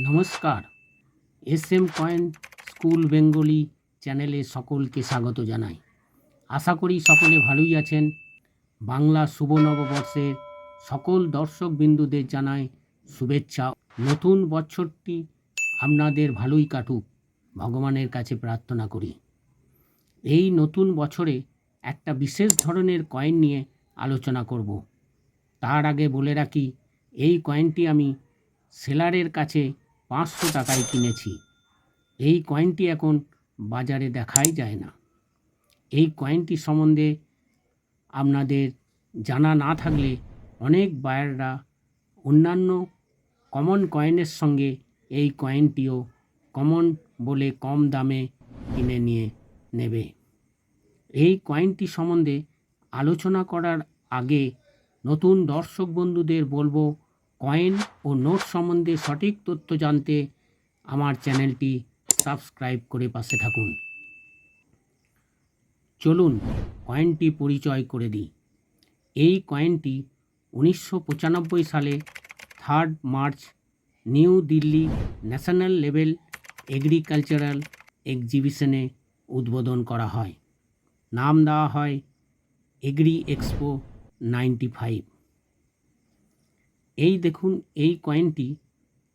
নমস্কার। S M coin school Bengali চ্যানেলে সকলকে স্বাগত জানাই। আশা করি সকলে ভালোই আছেন। বাংলা শুভ নববর্ষের সকল দর্শক বিন্দুদের জানাই শুভেচ্ছা। নতুন বছরটি আপনাদের ভালোই কাটুক। ভগবানের কাছে প্রার্থনা করি। এই নতুন বছরে একটা বিশেষ ধরনের কয়েন নিয়ে আলোচনা করব। তার আগে বলে রাখি, এই কয়েনটি আমি সেলারের কাছে পাঁচশো টাকায় কিনেছি। এই কয়েনটি এখন বাজারে দেখাই যায় না। এই কয়েনটি সম্বন্ধে আপনাদের জানা না থাকলে অনেক বায়াররা অন্যান্য কমন কয়েনের সঙ্গে এই কয়েনটিও কমন বলে কম দামে কিনে নিয়ে নেবে। এই কয়েনটি সম্বন্ধে আলোচনা করার আগে নতুন দর্শক বন্ধুদের বলব কয়েন ও নোট সম্বন্ধে সঠিক তথ্য জানতে আমার চ্যানেলটি সাবস্ক্রাইব করে পাশে থাকুন। চলুন কয়েনটি পরিচয় করে দিই। এই কয়েনটি উনিশশো পঁচানব্বই সালে third March New Delhi national level agricultural এক্সিবিশনে উদ্বোধন করা হয়। নাম দেওয়া হয় এগ্রি এক্সপো নাইনটি ফাইভ। এই দেখুন, এই কয়েনটি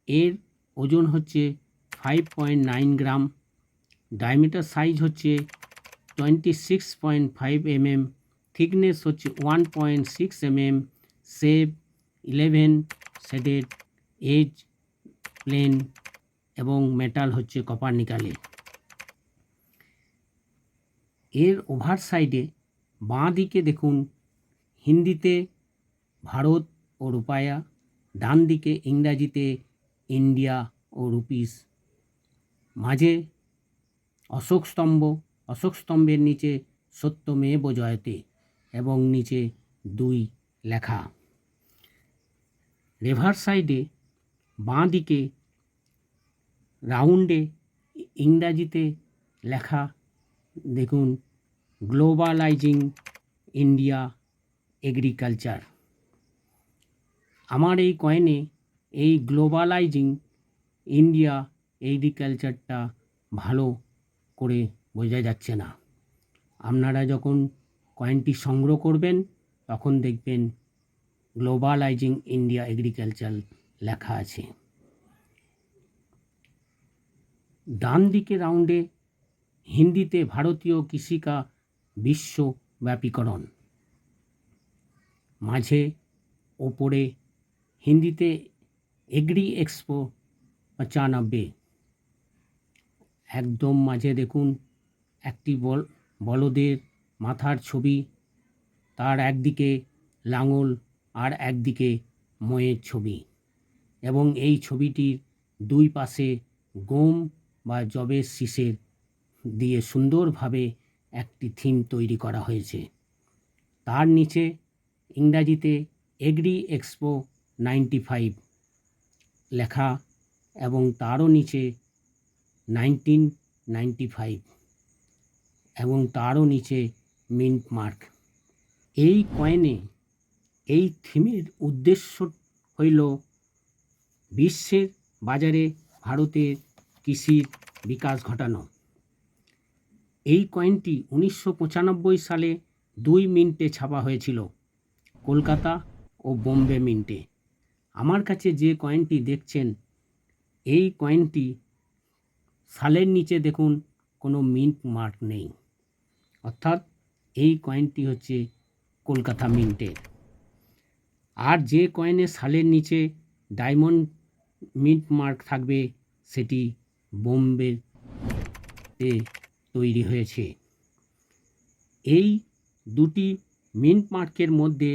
এর ওজন হচ্ছে five point nine gram diameter size হচ্ছে twenty six point five MM thickness হচ্ছে ওয়ান পয়েন্ট সিক্স এমএম সেভ ইলেভেন শেডেড এজ প্লেন এবং মেটাল হচ্ছে কপার নিকালে এর। ওভার সাইডে বাঁ দিকে দেখুন, হিন্দিতে ভারত ও রূপায়া, ডান দিকে ইংরাজিতে ইন্ডিয়া ও রুপিস। মাঝে অশোক স্তম্ভ, অশোক স্তম্ভের নিচে সত্যমেব জয়তে এবং নিচে দুই লেখা। রেভার সাইডে বাঁ দিকে রাউন্ডে ইংরাজিতে লেখা, দেখুন, গ্লোবালাইজিং ইন্ডিয়া এগ্রিকালচার। আমার এই কয়েনে এই গ্লোবালাইজিং ইন্ডিয়া এগ্রিকালচারটা ভালো করে বোঝা যাচ্ছে না। আপনারা যখন কয়েনটি সংগ্রহ করবেন, তখন দেখবেন গ্লোবালাইজিং ইন্ডিয়া এগ্রিকালচার লেখা আছে। ডান দিকে রাউন্ডে হিন্দিতে ভারতীয় কৃষিকা বিশ্বব্যাপীকরণ। মাঝে ওপরে হিন্দিতে এগ্রি এক্সপো পঁচানব্বে একদম মাঝে দেখুন, একটি বল, বলদের মাথার ছবি, তার একদিকে লাঙল আর একদিকে ময়ের ছবি। এবং এই ছবিটির দুই পাশে গম বা জবের শীষের দিয়ে সুন্দরভাবে একটি থিম তৈরি করা হয়েছে। তার নিচে ইংরাজিতে এগ্রি এক্সপো নাইনটি ফাইভ লেখা এবং তারও নিচে নাইনটিন নাইনটি ফাইভ এবং তারও নিচে মিন্ট মার্ক। এই কয়েনে এই থিমের উদ্দেশ্য হইল বিশ্বের বাজারে ভারতের কৃষির বিকাশ ঘটানো। এই কয়েনটি উনিশশো পঁচানব্বই সালে দুই মিন্টে ছাপা হয়েছিল, কলকাতা ও বোম্বে মিন্টে। আমার কাছে যে কয়েনটি দেখছেন, এই কয়েনটি সালের নিচে দেখুন, কোনো মিন্ট মার্ক নেই। অর্থাৎ এই কয়েনটি হচ্ছে কলকাতা মিন্টের আর যে কয়েনের সালের নিচে ডায়মন্ড মিন্ট মার্ক থাকবে, সেটি বোম্বেতে তৈরি হয়েছে। এই দুটি মিন্ট মার্কের মধ্যে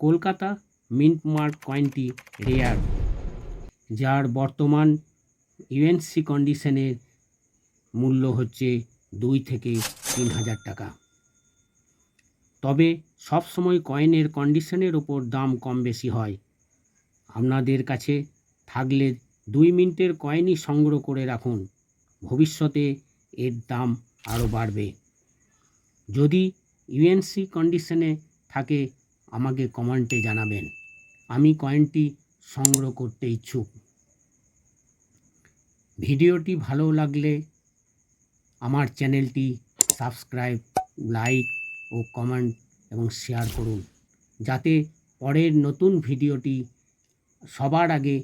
কলকাতা মিন্ট মার্ক কয়েনটি রেয়ার, যার বর্তমান ইউএনসি কন্ডিশনের মূল্য হচ্ছে দুই থেকে তিন হাজার টাকা। তবে সব সময় কয়েনের কন্ডিশনের ওপর দাম কম বেশি হয়। আপনাদের কাছে থাকলে দুই মিনিটের কয়েনই সংগ্রহ করে রাখুন। ভবিষ্যতে এর দাম আরও বাড়বে। যদি ইউএনসি কন্ডিশনে থাকে আমাকে কমেন্টে জানাবেন। আমি কয়েনটি সংগ্রহ করতে ইচ্ছুক। ভিডিওটি ভালো লাগলে আমার চ্যানেলটি সাবস্ক্রাইব, লাইক ও কমেন্ট এবং শেয়ার করুন। যাতে পরের নতুন ভিডিওটি সবার আগে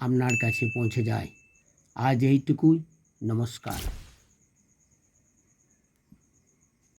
আপনার কাছে পৌঁছে যায়। আজ এইটুকুই। নমস্কার।